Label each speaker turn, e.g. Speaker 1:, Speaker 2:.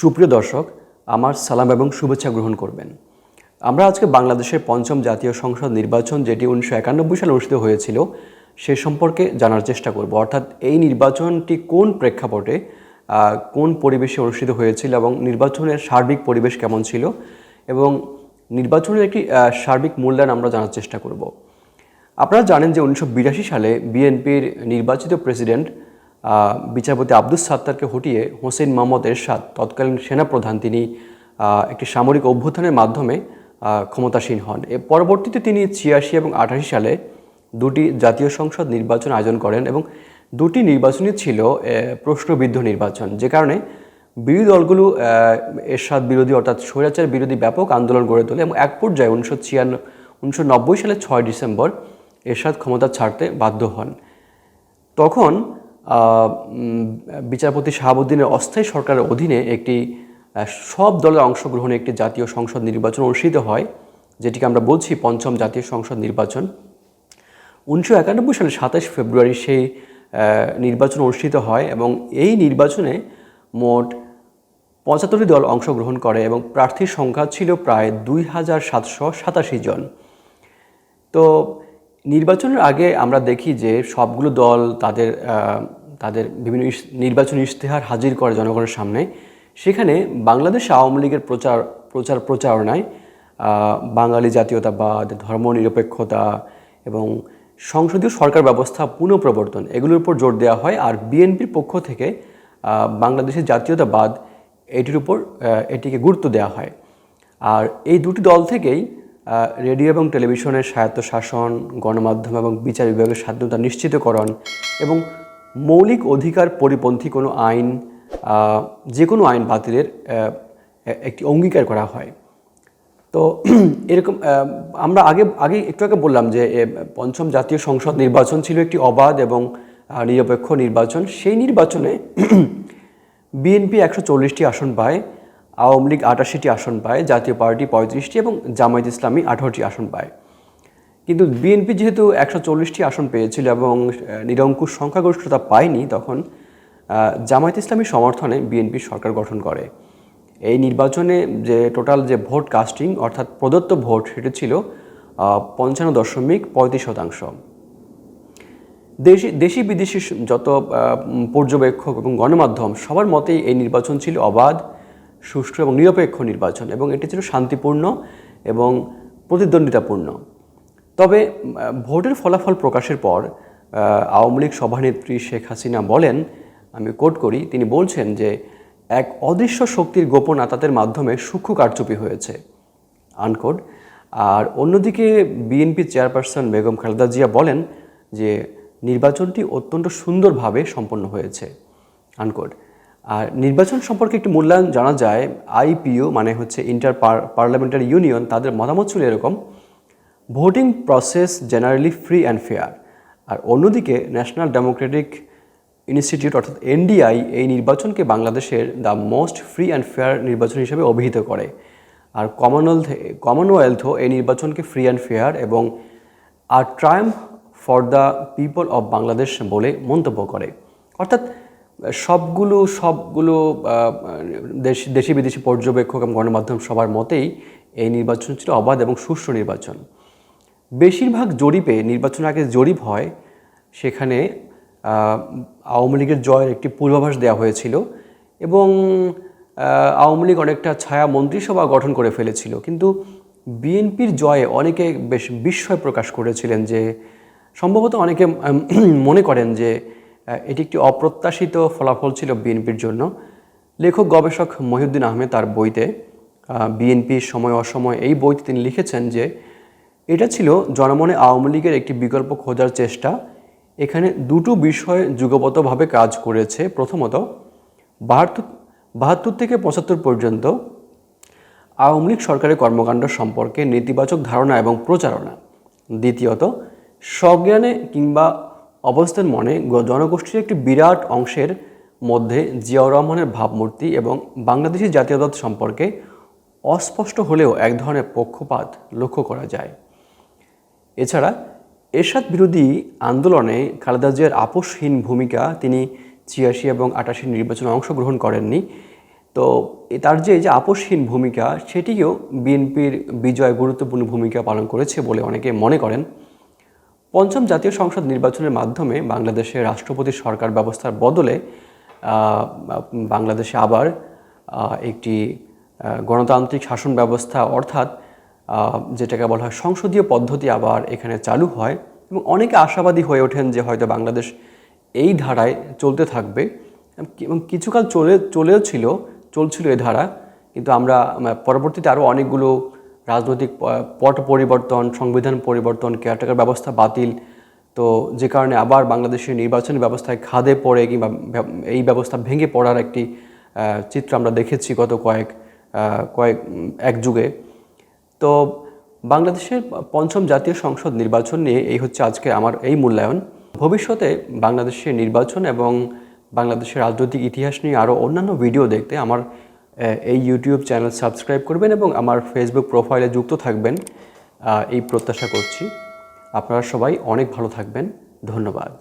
Speaker 1: সুপ্রিয় দর্শক, আমার সালাম এবং শুভেচ্ছা গ্রহণ করবেন। আমরা আজকে বাংলাদেশের পঞ্চম জাতীয় সংসদ নির্বাচন, যেটি উনিশশো একানব্বই সালে অনুষ্ঠিত হয়েছিল, সে সম্পর্কে জানার চেষ্টা করব। অর্থাৎ এই নির্বাচনটি কোন প্রেক্ষাপটে কোন পরিবেশে অনুষ্ঠিত হয়েছিল এবং নির্বাচনের সার্বিক পরিবেশ কেমন ছিল এবং নির্বাচনের একটি সার্বিক মূল্যায়ন আমরা জানার চেষ্টা করব। আপনারা জানেন যে উনিশশো বিরাশি সালে বিএনপির নির্বাচিত প্রেসিডেন্ট বিচারপতি আব্দুস সাত্তারকে হটিয়ে হোসেন মোহাম্মদ এরশাদ, তৎকালীন সেনাপ্রধান, তিনি একটি সামরিক অভ্যুত্থানের মাধ্যমে ক্ষমতাসীন হন। এ পরবর্তীতে তিনি ছিয়াশি এবং আঠাশি সালে দুটি জাতীয় সংসদ নির্বাচন আয়োজন করেন এবং দুটি নির্বাচনই ছিল প্রশ্নবিদ্ধ নির্বাচন, যে কারণে বিরোধী দলগুলো এরশাদ বিরোধী অর্থাৎ স্বৈরাচার বিরোধী ব্যাপক আন্দোলন গড়ে তোলে এবং এক পর্যায়ে উনিশশো ছিয়ান্ন উনিশশো নব্বই সালে ছয় ডিসেম্বর এরশাদ ক্ষমতা ছাড়তে বাধ্য হন। তখন বিচারপতি শাহাবুদ্দিনের অস্থায়ী সরকারের অধীনে একটি সব দলের অংশগ্রহণে একটি জাতীয় সংসদ নির্বাচন অনুষ্ঠিত হয়, যেটিকে আমরা বলছি পঞ্চম জাতীয় সংসদ নির্বাচন। উনিশশো একানব্বই সালে সাতাশ ফেব্রুয়ারি সেই নির্বাচন অনুষ্ঠিত হয় এবং এই নির্বাচনে মোট পঁচাত্তরটি দল অংশগ্রহণ করে এবং প্রার্থীর সংখ্যা ছিল প্রায় দুই হাজার সাতশো সাতাশি জন। তো নির্বাচনের আগে আমরা দেখি যে সবগুলো দল তাদের তাদের বিভিন্ন নির্বাচনী ইশতেহার হাজির করে জনগণের সামনে। সেখানে বাংলাদেশ আওয়ামী লীগের প্রচার প্রচার প্রচারণায় বাঙালি জাতীয়তাবাদ, ধর্মনিরপেক্ষতা এবং সংসদীয় সরকার ব্যবস্থা পুনঃপ্রবর্তন এগুলোর উপর জোর দেওয়া হয়। আর বিএনপির পক্ষ থেকে বাংলাদেশের জাতীয়তাবাদ, এটির উপর এটিকে গুরুত্ব দেওয়া হয়। আর এই দুটি দল থেকেই রেডিও এবং টেলিভিশনের স্বায়ত্তশাসন, গণমাধ্যম এবং বিচার বিভাগের স্বাধীনতা নিশ্চিতকরণ এবং মৌলিক অধিকার পরিপন্থী কোনো আইন যে কোনো আইন বাতিলের একটি অঙ্গীকার করা হয়। তো এরকম আমরা আগে আগে একটু আগে বললাম যে পঞ্চম জাতীয় সংসদ নির্বাচন ছিল একটি অবাধ এবং নিরপেক্ষ নির্বাচন। সেই নির্বাচনে বিএনপি একশো চল্লিশটি আসন পায়। আওয়ামী লীগ আটাশিটি আসন পায়, জাতীয় পার্টি পঁয়ত্রিশটি এবং জামায়াত ইসলামী আঠারোটি আসন পায়। কিন্তু বিএনপি যেহেতু একশো চল্লিশটি আসন পেয়েছিল এবং নিরঙ্কুশ সংখ্যাগরিষ্ঠতা পায়নি, তখন জামায়াত ইসলামী সমর্থনে বিএনপি সরকার গঠন করে। এই নির্বাচনে যে টোটাল যে ভোট কাস্টিং, অর্থাৎ প্রদত্ত ভোট, সেটা ছিল পঞ্চান্ন দশমিক পঁয়ত্রিশ শতাংশ। দেশি দেশি বিদেশি যত পর্যবেক্ষক এবং গণমাধ্যম, সবার মতেই এই নির্বাচন ছিল অবাধ সুষ্ঠু এবং নিরপেক্ষ নির্বাচন এবং এটি ছিল শান্তিপূর্ণ এবং প্রতিদ্বন্দ্বিতাপূর্ণ। তবে ভোটের ফলাফল প্রকাশের পর আওয়ামী লীগ সভানেত্রী শেখ হাসিনা বলেন, আমি কোট করি, তিনি বলছেন যে, এক অদৃশ্য শক্তির গোপন আতাতের মাধ্যমে সূক্ষ্ম কারচুপি হয়েছে। আনকোড আর অন্যদিকে, বিএনপি চেয়ারপারসন বেগম খালেদা জিয়া বলেন যে, নির্বাচনটি অত্যন্ত সুন্দরভাবে সম্পন্ন হয়েছে। আনকোড আর নির্বাচন সম্পর্কে একটি মূল্যায়ন জানা যায় আইপিইউ মানে হচ্ছে ইন্টার পার্লামেন্টারি ইউনিয়ন তাদের মতামত ছিল এরকম voting process generally free and fair আর অন্যদিকে ন্যাশনাল ডেমোক্রেটিক ইনস্টিটিউট অর্থাৎ এনডিআই এই নির্বাচনকে বাংলাদেশের the most free and fair নির্বাচন হিসেবে অভিহিত করে। আর কমনওয়েলথ কমনওয়েলথও এই নির্বাচনকে ফ্রি অ্যান্ড ফেয়ার এবং আর triumph for the people of Bangladesh বলে মন্তব্য করে। অর্থাৎ সবগুলো সবগুলো দেশি দেশি বিদেশি পর্যবেক্ষক এবং গণমাধ্যম সবার মতেই এই নির্বাচন ছিল অবাধ এবং সুষ্ঠু নির্বাচন। বেশিরভাগ জরিপে নির্বাচন আগে জরিপ হয়, সেখানে আওয়ামী লীগের জয়ের একটি পূর্বাভাস দেওয়া হয়েছিল এবং আওয়ামী লীগ অনেকটা ছায়া মন্ত্রিসভা গঠন করে ফেলেছিল। কিন্তু বিএনপির জয়ে অনেকে বেশ বিস্ময় প্রকাশ করেছিলেন যে, সম্ভবত অনেকে মনে করেন যে এটি একটি অপ্রত্যাশিত ফলাফল ছিল বিএনপির জন্য। লেখক, গবেষক মহিউদ্দিন আহমেদ তার বইতে বিএনপি সময় অসময় এই বইতে তিনি লিখেছেন যে, এটা ছিল জনমনে আওয়ামী লীগের একটি বিকল্প খোঁজার চেষ্টা। এখানে দুটো বিষয় যুগপতভাবে কাজ করেছে। প্রথমত, বাহাত্তর বাহাত্তর থেকে পঁচাত্তর পর্যন্ত আওয়ামী লীগ সরকারের কর্মকাণ্ড সম্পর্কে নেতিবাচক ধারণা এবং প্রচারণা। দ্বিতীয়ত, স্বজ্ঞানে কিংবা অবস্থান মনে জনগোষ্ঠীর একটি বিরাট অংশের মধ্যে জিয়াউর রহমানের ভাবমূর্তি এবং বাংলাদেশি জাতীয়তাবাদ সম্পর্কে অস্পষ্ট হলেও এক ধরনের পক্ষপাত লক্ষ্য করা যায়। এছাড়া এরশাদ বিরোধী আন্দোলনে খালেদা জিয়ার আপোষহীন ভূমিকা তিনি ছিয়াশি এবং আটাশি নির্বাচনে অংশগ্রহণ করেননি। তো তার যে যে আপোষহীন ভূমিকা সেটিও বিএনপির বিজয় গুরুত্বপূর্ণ ভূমিকা পালন করেছে বলে অনেকে মনে করেন। পঞ্চম জাতীয় সংসদ নির্বাচনের মাধ্যমে বাংলাদেশে রাষ্ট্রপতি সরকার ব্যবস্থার বদলে বাংলাদেশে আবার একটি গণতান্ত্রিক শাসন ব্যবস্থা অর্থাৎ যেটাকে বলা হয় সংসদীয় পদ্ধতি আবার এখানে চালু হয় এবং অনেকে আশাবাদী হয়ে ওঠেন যে হয়তো বাংলাদেশ এই ধারায় চলতে থাকবে। এবং কিছুকাল চলে, চলেও ছিল, চলছিল এই ধারা, কিন্তু আমরা পরবর্তীতে আরও অনেকগুলো রাজনৈতিক পট পরিবর্তন, সংবিধান পরিবর্তন কেয়ারটেকার ব্যবস্থা বাতিল। তো যে কারণে আবার বাংলাদেশের নির্বাচনী ব্যবস্থায় খাদে পড়ে কিংবা এই ব্যবস্থা ভেঙে পড়ার একটি চিত্র আমরা দেখেছি গত কয়েক কয়েক এক যুগে। তো বাংলাদেশের পঞ্চম জাতীয় সংসদ নির্বাচন নিয়ে এই হচ্ছে আজকে আমার এই মূল্যায়ন। ভবিষ্যতে বাংলাদেশের নির্বাচন এবং বাংলাদেশের রাজনৈতিক ইতিহাস নিয়ে আরও অন্যান্য ভিডিও দেখতে আমার এই ইউটিউব চ্যানেল সাবস্ক্রাইব করবেন এবং আমার ফেসবুক প্রোফাইলে যুক্ত থাকবেন। এই প্রত্যাশা করছি। আপনারা সবাই অনেক ভালো থাকবেন। ধন্যবাদ।